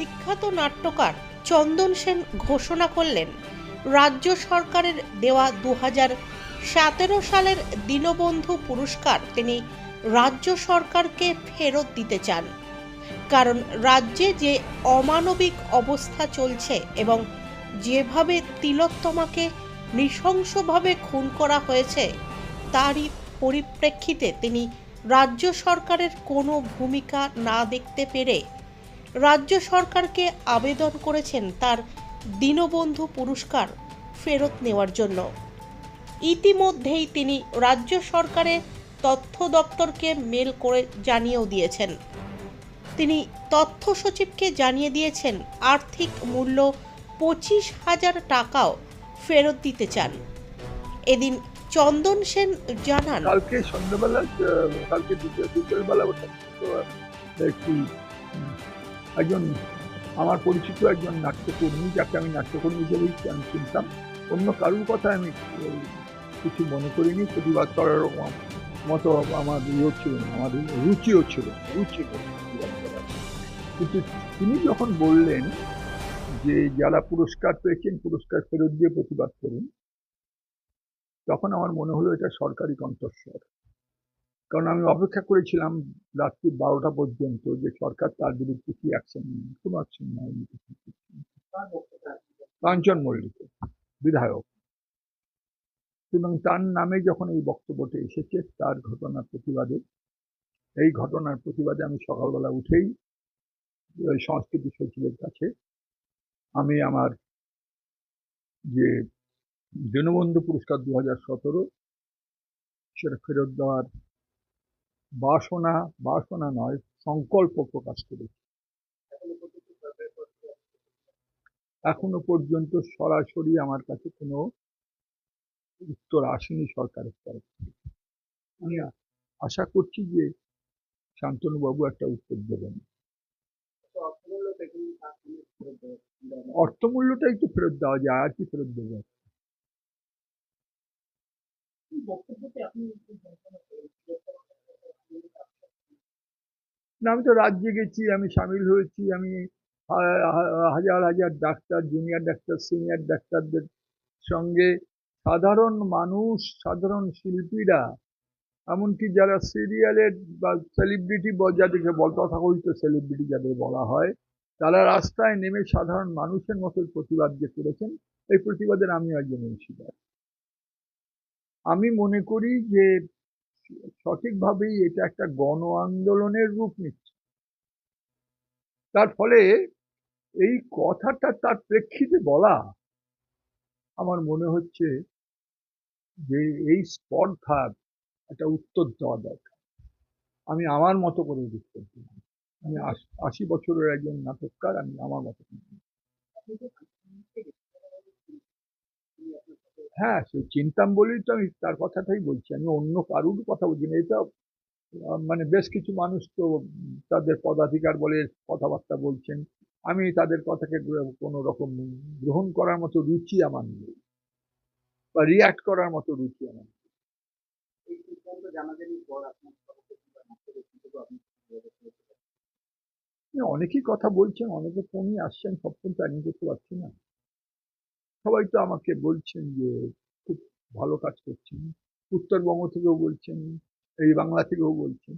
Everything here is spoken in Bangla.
বিখ্যাত নাট্যকার চন্দন সেন ঘোষণা করলেন, রাজ্য সরকারের দেওয়া দু সতেরো সালের দীনবন্ধু পুরস্কার তিনি রাজ্য সরকারকে ফেরত দিতে চান। কারণ রাজ্যে যে অমানবিক অবস্থা চলছে এবং যেভাবে তিলোত্তমাকে নৃশংসভাবে খুন করা হয়েছে, তারই পরিপ্রেক্ষিতে তিনি রাজ্য সরকারের কোনো ভূমিকা না দেখতে পেরে রাজ্য সরকারকে আবেদন করেছেন তার দীনবন্ধু পুরস্কার ফেরত নেওয়ার জন্য। ইতিমধ্যেই তিনি রাজ্য সরকারের তথ্য দপ্তরকে মেল করে জানিয়েও দিয়েছেন। তিনি তথ্য সচিবকে জানিয়ে দিয়েছেন, আর্থিক মূল্য পঁচিশ হাজার টাকাও ফেরত দিতে চান। এদিন চন্দন সেন জানান, কালকে সন্ধ্যাবেলা কালকে একটি একজন আমার পরিচিত একজন নাট্যকর্মী যাকে আমি নাট্যকর্মী হিসেবেই আমি চিনতাম অন্য কারোর কথা আমি কিছু মনে করিনি, প্রতিবাদ করার মতো আমার ইয়েও ছিল না, আমার রুচিও ছিল রুচি। কিন্তু তিনি যখন বললেন যে যারা পুরস্কার পেয়েছেন, পুরস্কার ফেরত দিয়ে প্রতিবাদ করুন, তখন আমার মনে হলো এটা সরকারি কণ্ঠস্বর কারণ আমি অপেক্ষা করেছিলাম রাত্রি বারোটা পর্যন্ত যে সরকার তার বিরুদ্ধে কি অ্যাকশন কোনো অ্যাকশন নেয়নি কাঞ্চন মল্লিক বিধায়ক। এবং তার নামে যখন এই বক্তব্যটা এসেছে, তার ঘটনার প্রতিবাদে। এই ঘটনার প্রতিবাদে আমি সকালবেলা উঠেই ওই সংস্কৃতি সচিবের কাছে আমি আমার যে দীনবন্ধু পুরস্কার দু হাজার সতেরো, সেটা ফেরত দেওয়ার বাসনা বাসনা নয়, সংকল্প প্রকাশ করেছি এখনও পর্যন্ত সরাসরি আমার কাছে কোনো উত্তর আসেনি সরকারের তরফ থেকে। আমি আশা করছি যে শান্তনুবাবু একটা উত্তর দেবেন। অর্থমূল্যটাই তো ফেরত দেওয়া যায়, আর কি ফেরত দেবে? না আমি তো রাজ্যে গেছি, আমি সামিল হয়েছি, আমি হাজার হাজার ডাক্তার জুনিয়র ডাক্তার সিনিয়র ডাক্তারদের সঙ্গে সাধারণ মানুষ, সাধারণ শিল্পীরা, এমনকি যারা সিরিয়ালের বা সেলিব্রিটি যাদেরকে বল, তথাকথিত সেলিব্রিটি যাদের বলা হয়, তারা রাস্তায় নেমে সাধারণ মানুষের মতো প্রতিবাদ যে করেছেন, এই প্রতিবাদের আমি একজন অংশীদার। আমি মনে করি যে সঠিকভাবেই এটা একটা গণ আন্দোলনের রূপ নিচ্ছে। তার ফলে এই কথাটা তার প্রেক্ষিতে বলা আমার মনে হচ্ছে যে এই স্পর্ধার একটা উত্তর দেওয়া দরকার। আমি আমার মতো করে উত্তর দিলাম আমি আশ- বছরের একজন নাটককার, আমি আমার মতো করে দিলাম। হ্যাঁ সে চিনতাম বলেই তো আমি তার কথাটাই বলছি। আমি অন্য কারুর কথা বলছি না। এটা মানে বেশ কিছু মানুষ তো তাদের পদাধিকার বলে কথাবার্তা বলছেন। আমি তাদের কথাকে কোনো রকম গ্রহণ করার মতো রুচি আমার নেই বা রিয়াক্ট করার মতো রুচি আমার নেই। অনেকেই কথা বলছেন অনেকে ফোনই আসছেন সব ফোন করতে পারছি না। সবাই তো আমাকে বলছেন যে খুব ভালো কাজ করছেন। উত্তরবঙ্গ থেকেও বলছেন, এই বাংলা থেকেও বলছেন।